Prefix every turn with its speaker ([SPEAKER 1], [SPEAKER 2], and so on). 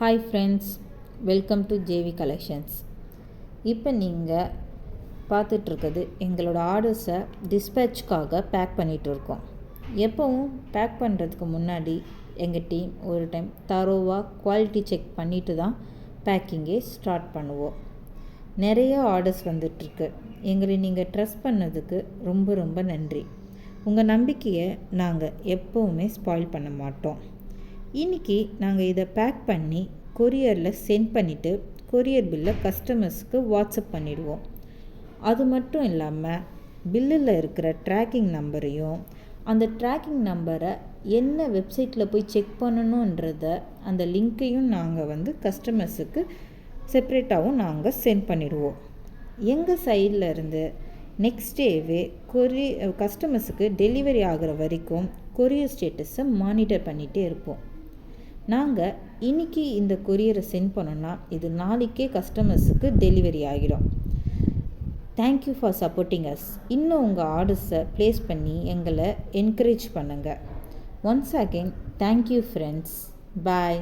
[SPEAKER 1] Hi friends welcome to JV collections இப்போ நீங்கள் பார்த்துட்ருக்குது எங்களோட ஆர்டர்ஸை டிஸ்பேட்ச்க்காக பேக் பண்ணிகிட்டு இருக்கோம் எப்போவும் பேக் பண்ணுறதுக்கு முன்னாடி எங்கள் டீம் ஒரு டைம் தரோவாக குவாலிட்டி செக் பண்ணிட்டு தான் பேக்கிங்கே ஸ்டார்ட் பண்ணுவோம். நிறைய ஆர்டர்ஸ் வந்துட்டுருக்கு எங்களை நீங்கள் ட்ரெஸ் பண்ணதுக்கு ரொம்ப ரொம்ப நன்றி. உங்கள் நம்பிக்கையை நாங்கள் எப்போவுமே ஸ்பாயில் பண்ண மாட்டோம். இன்றைக்கி நாங்கள் இதை பேக் பண்ணி கொரியரில் சென்ட் பண்ணிவிட்டு கொரியர் பில்லை கஸ்டமர்ஸ்க்கு வாட்ஸ்அப் பண்ணிடுவோம். அது மட்டும் இல்லாமல் பில்லில் இருக்கிற ட்ராக்கிங் நம்பரையும் அந்த ட்ராக்கிங் நம்பரை என்ன வெப்சைட்டில் போய் செக் பண்ணணுன்றத அந்த லிங்க்கையும் நாங்கள் வந்து கஸ்டமர்ஸுக்கு செப்ரேட்டாகவும் நாங்கள் சென்ட் பண்ணிடுவோம். எங்கள் சைடில் இருந்து நெக்ஸ்ட் டேவே கொரி கஸ்டமர்ஸுக்கு டெலிவரி ஆகிற வரைக்கும் கொரியர் ஸ்டேட்டஸை மானிட்டர் பண்ணிகிட்டே இருப்போம். நாங்கள் இன்றைக்கி இந்த கொரியரை சென்ட் பண்ணோன்னா இது நாளைக்கே கஸ்டமர்ஸுக்கு டெலிவரி ஆகிடும். Thank you for supporting us இன்னும் உங்கள் ஆர்டர்ஸை ப்ளேஸ் பண்ணி எங்களை என்கரேஜ் பண்ணுங்கள் once again thank you friends bye